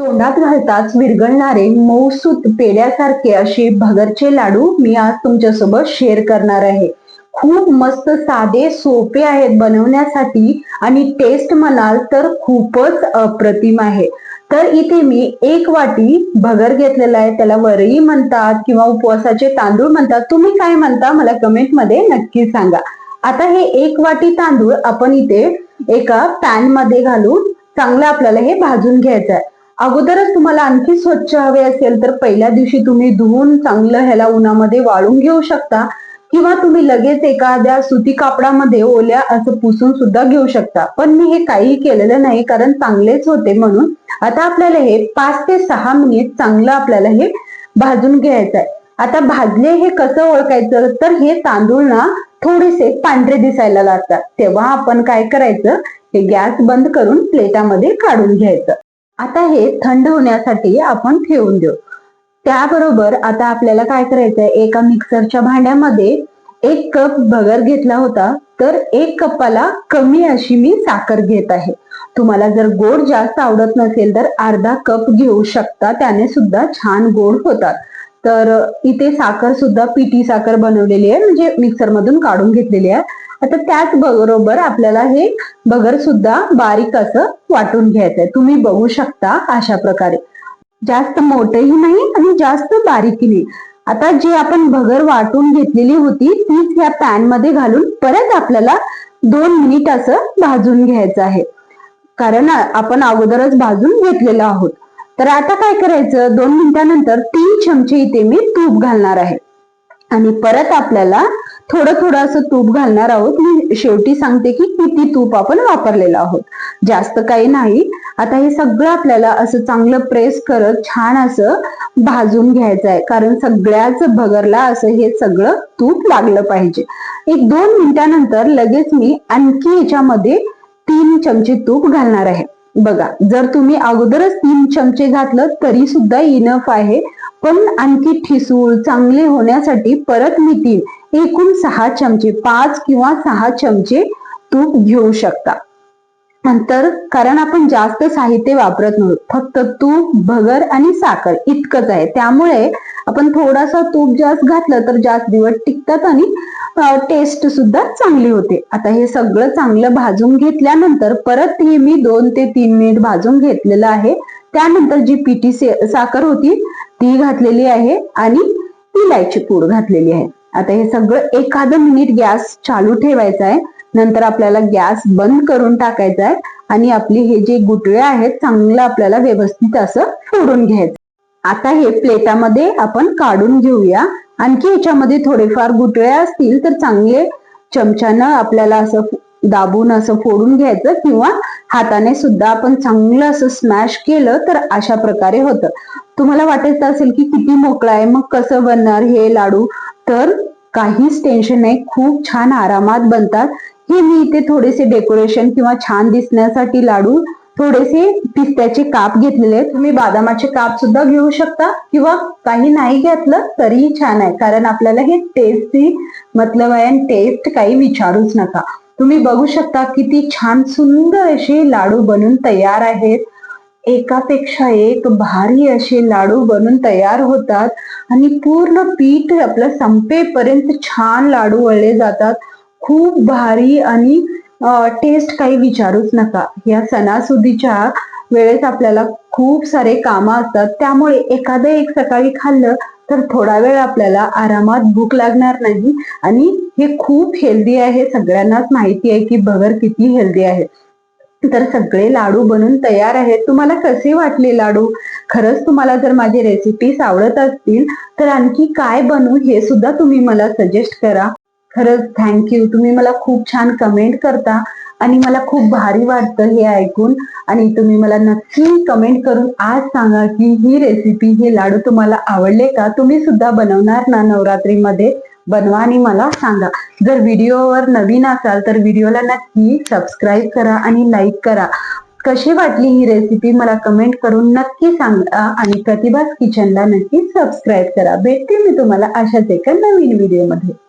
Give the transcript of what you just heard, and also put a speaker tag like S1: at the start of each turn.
S1: तोंडात घालताच विरघळणारे मऊसूत पेड्यासारखे असे भगरचे लाडू मी आज तुमच्यासोबत शेअर करणार आहे. खूप मस्त साधे सोपे आहेत बनवण्यासाठी आणि टेस्ट म्हणाल तर खूपच अप्रतिम आहे. तर इथे मी एक वाटी भगर घेतलेला आहे. त्याला वरई म्हणतात किंवा उपवासाचे तांदूळ म्हणतात. तुम्ही काय म्हणता मला कमेंटमध्ये नक्की सांगा. आता हे एक वाटी तांदूळ आपण इथे एका पॅनमध्ये घालून चांगलं आपल्याला हे भाजून घ्यायचं आहे अगोदरच तुम्हाला आणखी स्वच्छ हवे असेल तर पहिल्या दिवशी तुम्ही धुवून चांगलं ह्याला उन्हामध्ये वाळून घेऊ शकता. किंवा तुम्ही लगेच एखाद्या सुती कापडामध्ये ओल्या असं पुसून सुद्धा घेऊ शकता. पण मी हे काही केलेलं नाही कारण चांगलेच होते म्हणून. आता आपल्याला हे पाच ते सहा मिनिट चांगलं आपल्याला हे भाजून घ्यायचं आहे. आता भाजले हे कसं ओळखायचं? तर हे तांदूळ ना थोडेसे पांढरे दिसायला लागतात. तेव्हा आपण काय करायचं? हे गॅस बंद करून प्लेटामध्ये काढून घ्यायचं. आता हे थंड होण्यासाठी आपण ठेवून देऊ. त्याबरोबर आता आपल्याला काय करायचंय? एका मिक्सरच्या भांड्यामध्ये एक कप भगर घेतला होता. तर एक कपाला कमी अशी मी साखर घेत आहे. तुम्हाला जर गोड जास्त आवडत नसेल तर अर्धा कप घेऊ शकता. त्याने सुद्धा छान गोड होतात. तर इथे साखर सुद्धा पिठी साखर बनवलेली आहे. म्हणजे मिक्सर मधून काढून घेतलेली आहे. आता त्याच बरोबर आपल्याला हे भगर सुद्धा बारीक असं वाटून घ्यायचंय. तुम्ही बघू शकता अशा प्रकारे. जास्त मोठंही नाही आणि जास्त बारीकही नाही. आता जे आपण भगर वाटून घेतलेली होती तीच या पॅनमध्ये घालून परत आपल्याला दोन मिनिट असं भाजून घ्यायचं आहे. कारण आपण अगोदरच भाजून घेतलेलो आहोत. तर आता काय करायचं? दोन मिनिटानंतर तीन चमचे इथे मी तूप घालणार आहे. आणि परत आपल्याला थोडं थोडं असं तूप घालणार आहोत. मी शेवटी सांगते की किती तूप आपण वापरलेलं आहोत. जास्त काही नाही. आता हे सगळं आपल्याला असं चांगलं प्रेस करत छान असं भाजून घ्यायचं आहे. कारण सगळ्याच भगरला असं हे सगळं तूप लागलं पाहिजे. एक दोन मिनिटानंतर लगेच मी आणखी याच्यामध्ये तीन चमचे तूप घालणार आहे. बघा जर तुम्ही अगोदरच तीन चमचे घातलं तरी सुद्धा इनफ आहे. पण आणखी ठिसूळ चांगले होण्यासाठी परत मी तीन एकूण सहा चमचे पाच किंवा सहा चमचे तूप घेऊ शकता. नंतर कारण आपण जास्त साहित्य वापरत नव्हतो फक्त तूप भगर आणि साखर इतकंच आहे. त्यामुळे आपण थोडासा तूप जास्त घातलं तर जास्त दिवस टिकतात आणि टेस्ट सुद्धा चांगली होते. आता हे सगळं चांगलं भाजून घेतल्यानंतर परत हे मी दोन ते तीन मिनिट भाजून घेतलेलं आहे. त्यानंतर जी पिठी साखर होती ती घातलेली आहे आणि इलायची पूड घातलेली आहे. आता हे सगळं एखादं मिनिट गॅस चालू ठेवायचा आहे नंतर आपल्याला गॅस बंद करून टाकायचा आहे आणि आपली हे जे गुटळे आहेत चांगलं आपल्याला व्यवस्थित असं फोडून घ्यायचं. आता हे प्लेटामध्ये आपण काढून घेऊया. आणखी ह्याच्यामध्ये थोडेफार गुटळे असतील तर चांगले चमच्यानं आपल्याला असं दाबून असं फोडून घ्यायचं किंवा हाताने सुद्धा आपण चांगलं असं स्मॅश केलं तर अशा प्रकारे होतं. तुम्हाला वाटत असेल की किती मोकळा आहे मग कसं बनणार हे लाडू? तर काहीच टेन्शन नाही. खूप छान आरामात बनतात. हे मी इथे थोडेसे डेकोरेशन किंवा छान दिसण्यासाठी लाडू थोडेसे पिस्त्याचे काप घेतलेले तुम्ही बदामाचे काप सुद्धा घेऊ शकता किंवा काही नाही घेतलं तरीही छान आहे. कारण आपल्याला हे टेस्ट मतलब आहे आणि टेस्ट काही विचारूच नका. तुम्ही बघू शकता किती छान सुंदर असे लाडू बनून तयार आहेत. एकापेक्षा एक भारी असे लाडू बनून तयार होतात आणि पूर्ण पीठ आपलं संपेपर्यंत छान लाडू वळले जातात. खूप भारी आणि टेस्ट काही विचारूच नका. या सणासुदीच्या वेळेस आपल्याला खूप सारे कामं असतात. त्यामुळे एखादं एक सकाळी खाल्लं तर थोडा वेळ आपल्याला आरामात भूक लागणार नाही. आणि हे खूप हेल्दी आहे. सगळ्यांनाच माहिती आहे की भगर किती हेल्दी आहे. तर सगळे लाडू बनून तयार आहेत. तुम्हाला कसे वाटले लाडू? खरंच तुम्हाला जर माझी रेसिपीज आवडत असतील तर आणखी काय बनवू हे सुद्धा तुम्ही मला सजेस्ट करा. खरंच थँक्यू तुम्ही मला खूप छान कमेंट करता आणि मला खूप भारी वाटतं हे ऐकून. आणि तुम्ही मला नक्की कमेंट करून आज सांगा की ही रेसिपी हे लाडू तुम्हाला आवडले का? तुम्ही सुद्धा बनवणार ना नवरात्रीमध्ये? बनवा आणि मला सांगा. जर व्हिडिओवर नवीन असाल तर व्हिडिओला नक्की सबस्क्राईब करा आणि लाईक करा. कशी वाटली ही रेसिपी मला कमेंट करून नक्की सांगा आणि प्रतिभास किचनला नक्की सबस्क्राईब करा. भेटते मी तुम्हाला अशाच एका नवीन व्हिडिओमध्ये